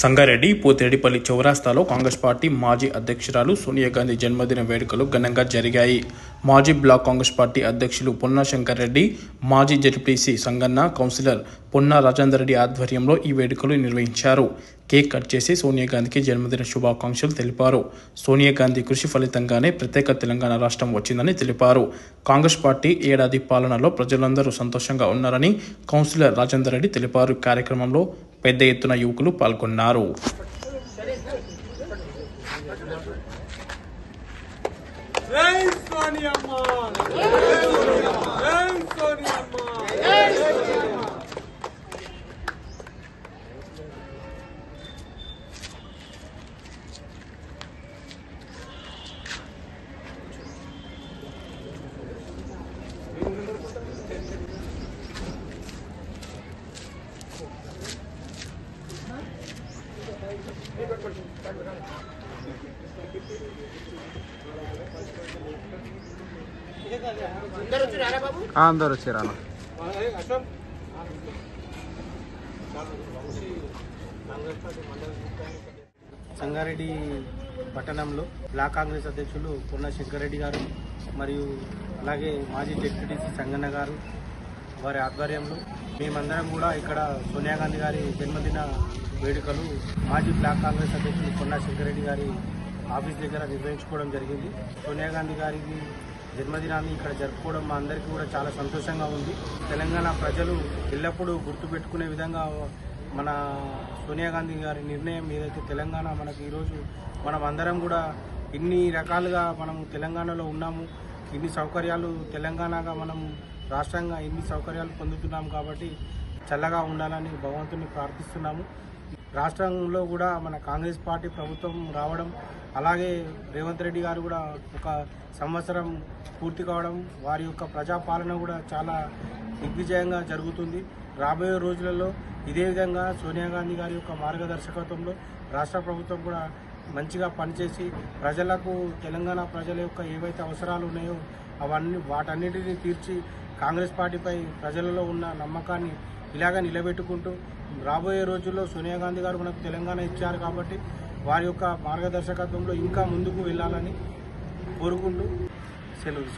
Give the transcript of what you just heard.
సంగారెడ్డి పోతిరెడ్డిపల్లి చౌరాస్తాలో కాంగ్రెస్ పార్టీ మాజీ అధ్యక్షురాలు సోనియా గాంధీ జన్మదిన వేడుకలు ఘనంగా జరిగాయి. మాజీ బ్లాక్ కాంగ్రెస్ పార్టీ అధ్యక్షులు పొన్నా శంకర్ రెడ్డి మాజీ జడ్పీసీ సంగన్న కౌన్సిలర్ పొన్నా రాజేందర్ రెడ్డి ఆధ్వర్యంలో ఈ వేడుకలు నిర్వహించారు. కేక్ కట్ చేసి సోనియా గాంధీకి జన్మదిన శుభాకాంక్షలు తెలిపారు. సోనియా గాంధీ కృషి ఫలితంగానే ప్రత్యేక తెలంగాణ రాష్ట్రం వచ్చిందని తెలిపారు. కాంగ్రెస్ పార్టీ ఏడాది పాలనలో ప్రజలందరూ సంతోషంగా ఉన్నారని కౌన్సిలర్ రాజేందర్ రెడ్డి తెలిపారు. కార్యక్రమంలో పెద్ద ఎత్తున యువకులు పాల్గొన్నారు. జై సోనియమ్మ జై సోనియమ్మ అందరు వచ్చారా సంగారెడ్డి పట్టణంలో బ్లాక్ కాంగ్రెస్ అధ్యక్షులు పొన్న శంకరెడ్డి గారు మరియు అలాగే మాజీ డిప్యూటీసీ సంగన్న గారు వారి ఆధ్వర్యంలో మేమందరం కూడా ఇక్కడ సోనియా గాంధీ గారి జన్మదిన వేడుకలు మాజీ బ్లాక్ కాంగ్రెస్ అధ్యక్షులు కొండా శంకరెడ్డి గారి ఆఫీస్ దగ్గర నిర్వహించుకోవడం జరిగింది. సోనియా గాంధీ గారికి జన్మదినాన్ని ఇక్కడ జరుపుకోవడం మా అందరికీ కూడా చాలా సంతోషంగా ఉంది. తెలంగాణ ప్రజలు ఎల్లప్పుడూ గుర్తుపెట్టుకునే విధంగా మన సోనియా గాంధీ గారి నిర్ణయం ఏదైతే తెలంగాణ మనకి ఈరోజు మనం అందరం కూడా ఇన్ని రకాలుగా మనం తెలంగాణలో ఉన్నాము. ఇన్ని సౌకర్యాలు తెలంగాణగా మనం రాష్ట్రంగా ఇన్ని సౌకర్యాలు పొందుతున్నాం కాబట్టి చల్లగా ఉండాలని భగవంతుని ప్రార్థిస్తున్నాము. రాష్ట్రంలో కూడా మన కాంగ్రెస్ పార్టీ ప్రభుత్వం రావడం అలాగే రేవంత్ రెడ్డి గారు కూడా ఒక సంవత్సరం పూర్తి కావడం వారి యొక్క ప్రజాపాలన కూడా చాలా దిగ్విజయంగా జరుగుతుంది. రాబోయే రోజులలో ఇదే విధంగా సోనియా గాంధీ గారి యొక్క మార్గదర్శకత్వంలో రాష్ట్ర ప్రభుత్వం కూడా మంచిగా పనిచేసి ప్రజలకు తెలంగాణ ప్రజల యొక్క ఏవైతే అవసరాలు ఉన్నాయో అవన్నీ వాటన్నిటిని తీర్చి కాంగ్రెస్ పార్టీపై ప్రజలలో ఉన్న నమ్మకాన్ని ఇలాగ నిలబెట్టుకుంటూ రాబోయే రోజుల్లో సోనియా గాంధీ గారు మనకు తెలంగాణ ఇచ్చారు కాబట్టి వారి యొక్క మార్గదర్శకత్వంలో ఇంకా ముందుకు వెళ్ళాలని కోరుకుంటూ సెలవు